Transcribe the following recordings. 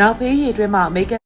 နောက်ဖေးရည်တွင်မှမိတ်ကပ်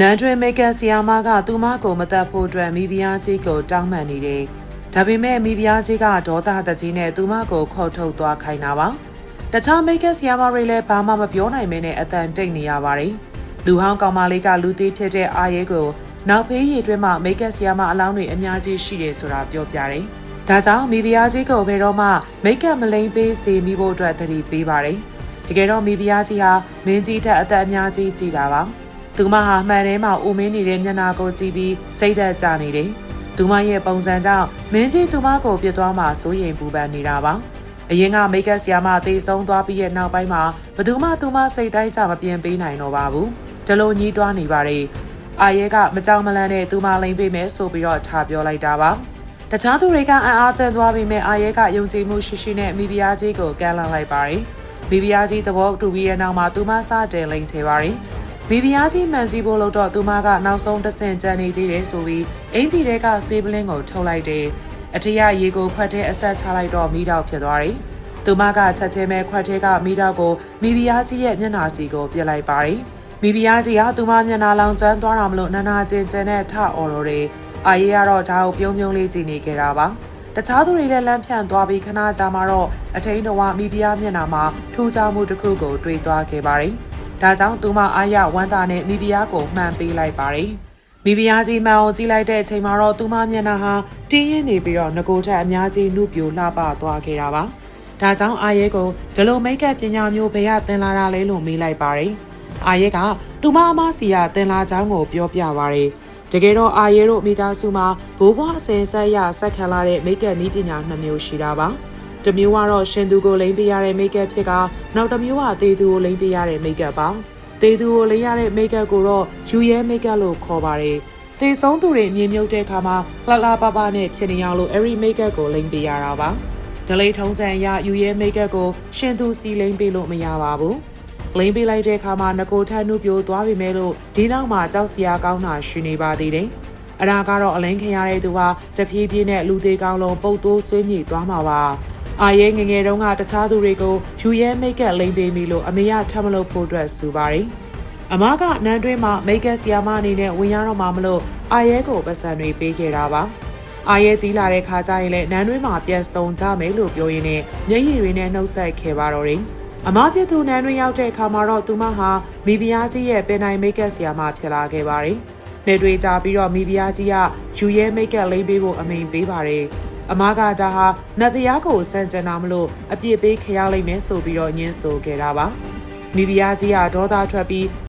နန်တွင်မိတ်ကပ်ဆီယာမကသူမကိုမတက်ဖို့အတွက်မိဖုရားကြီးကိုတောင်းပန်နေတယ်။ဒါပေမဲ့မိဖုရားကြီးကဒေါသတကြီးနဲ့သူမကိုခေါ်ထုတ်သွားခိုင်းတာပါ။တခြားမိတ်ကပ်ဆီယာမတွေလည်းဘာမှမပြောနိုင်မင်းနဲ့အတန်တိတ်နေရပါတယ်။လူဟောင်းကောင်မလေးကလူသေးဖြစ်တဲ့အာရဲကိုနောက်ဖေးရည်တွင်မှမိတ်ကပ်ဆီယာမအလောင်းတွေအများကြီးရှိတယ်ဆိုတာပြောပြတယ်။ဒါကြောင့်မိဖုရားကြီးကိုဘယ်တော့မှမိတ်ကပ်မလိမ့်ပေးစေမိဖို့အတွက်တတိပေးပါတယ်။ တကယ်တော့မိဖုရားကြီးဟာမင်းကြီးထက်အသက်အများကြီးကြည်တာပါ။သူမဟာမှန်ထဲမှာအိုမင်းနေတဲ့မျက်နှာကိုကြည့်ပြီးစိတ်ဓာတ်ကျနေတယ်။သူမရဲ့ပုံစံကြောင့်မင်းကြီးသူမကိုပြစ်သွားမှစိုးရိမ်ပူပန်နေတာပါ။အရင်ကမိတ်ကပ်ဆီယာမသေဆုံးသွားပြီးရဲ့နောက်ပိုင်းမှာဘသူမှသူမစိတ်တိုင်းကြမပြင်ပေးနိုင်တော့ပါဘူး။ဒလိုကြီးတွားနေပါတယ်။အာရဲကမကြောင်မလန့်နဲ့သူမလိမ့်ပေးမယ်ဆိုပြီးတော့ထားပြောလိုက်တာပါ။တခြားသူတွေကအံ့အားသင့်သွားပြီးမဲ့အာရဲကယုံကြည်မှုရှိရှိနဲ့မိဖုရားကြီးကိုကမ်းလှမ်းလိုက်ပါတယ်။ မိဖုရားကြီးသဘောတူပြီးရဲ့နောက်မှာသူမစတင်လိမ့်ချေပါတယ်။မိဖုရားကြီးမှန်ကြည့်ဖို့လို့တော့သူမကနောက်ဆုံးတစ်ဆင့်ကြံနေသေးတယ်ဆိုပြီးအင်ဂျီတဲကဆေးပလင်းကိုထုတ်လိုက်တယ်။အထရရေကိုခွက်ထဲအဆက်ချလိုက်တော့မိတော့ဖြစ်သွားတယ်။သူမကချက်ချင်းပဲခွက်ထဲကမိတော့ကိုမိဖုရားကြီးရဲ့မျက်နှာစီကိုပြစ်လိုက်ပါတယ်။မိဖုရားကြီးကသူမမျက်နှာလောင်ကျန်းသွားတာမလို့နာနာကျင်ကျင်နဲ့ထအော်တော့တယ်။အာရီကတော့ဒါကိုပြုံးပြုံးလေးကြည့်နေကြတာပါ။ တခြားသူတွေလည်းလမ်းဖြန့်သွားပြီးခဏကြာမှတော့အထိန်တော်ဝမိဖုရားမျက်နှာမှာထူးခြားမှုတစ်ခုကိုတွေ့သွားခဲ့ပါတယ်။ဒါကြောင့်သူမအားရဝမ်းသာနဲ့မိဖုရားကိုမှန်ပေးလိုက်ပါတယ်။မိဖုရားကြီးမှန်အောင်ကြည့်လိုက်တဲ့အချိန်မှာတော့သူမမျက်နှာဟာတင်းရင်နေပြီးတော့ငကိုထက်အများကြီးနှုတ်ပြိုလှပသွားခဲ့တာပါ။ဒါကြောင့်အာရဲကိုဒီလိုမိတ်ကပ်ပညာမျိုးဘယ်ရသင်လာတာလဲလို့မေးလိုက်ပါတယ်။အာရဲကသူမအမစီရသင်လာကြောင်းကိုပြောပြပါတယ်။ တကယ်တော့အာရဲတို့မိသားစုမှာဘိုးဘွားဆယ်ဆက်ရဆက်ခံလာတဲ့မိတ်ကပ်နည်းပညာနှစ်မျိုးရှိတာပါ။တစ်မျိုးကတော့ရှင်သူကိုလိမ့်ပေးရတဲ့မိတ်ကပ်ဖြစ်ကနောက်တစ်မျိုးကသေသူကိုလိမ့်ပေးရတဲ့မိတ်ကပ်ပါ။သေသူကိုလိမ့်ရတဲ့မိတ်ကပ်ကိုတော့ယူရဲမိတ်ကပ်လို့ခေါ်ပါတယ်။သေဆုံးသူတွေအမြင်မြုပ်တဲ့အခါမှာလှလှပပနဲ့ဖြစ်နေအောင်လို့အဲ့ဒီမိတ်ကပ်ကိုလိမ့်ပေးရတာပါ။ဒလိထုံးစံအရယူရဲမိတ်ကပ်ကိုရှင်သူစီလိမ့်ပေးလို့မရပါဘူး။ လိမ့်ပေးလိုက်တဲ့အခါမှာငကိုထန်းနှုတ်ပြိုသွားပြီမဲ့လို့ဒီနောက်မှာကြောက်စရာကောင်းတာရှိနေပါသေးတယ်။အရာကတော့အလင်းခင်ရတဲ့သူဟာတဖြည်းဖြည်းနဲ့လူသေးကောင်းလုံးပုတ်တိုးဆွေးမြေ့သွားမှာပါ။အာရဲငယ်ငယ်တုန်းကတခြားသူတွေကိုယူရဲမိတ်ကပ်လိမ့်ပေးမိလို့အမေရထပ်မလို့ဖို့အတွက်စူပါတယ်။အမကနန်းတွင်းမှာမိတ်ကပ်ဆီယာမအနေနဲ့ဝင်ရတော့မှာမလို့အာရဲကိုပတ်စံတွေပေးခဲ့တာပါ။အာရဲကြီးလာတဲ့ခါကျရင်လည်းနန်းတွင်းမှာပြန်စုံကြမယ်လို့ပြောရင်းနဲ့မျက်ရည်တွေနဲ့နှုတ်ဆက်ခဲ့ပါတော့တယ်။ အမဖြစ်သူနန်းတွင်းရောက်တဲ့အခါမှာတော့သူမဟာမိဖုရားကြီးရဲ့ပင်နိုင်မိတ်ကပ်ဆီယာမဖြစ်လာခဲ့ပါတယ်။နေတွေကြပြီးတော့မိဖုရားကြီးကယူရဲမိတ်ကပ်လိမ့်ပေးဖို့အမိန်ပေးပါတယ်။အမကဒါဟာနတ်ဖျားကိုစံကျင်တာမလို့အပြစ်ပေးခရလိုက်မယ်ဆိုပြီးတော့ညှင်းဆိုခဲ့တာပါ။မိဖုရားကြီးကဒေါသထွက်ပြီး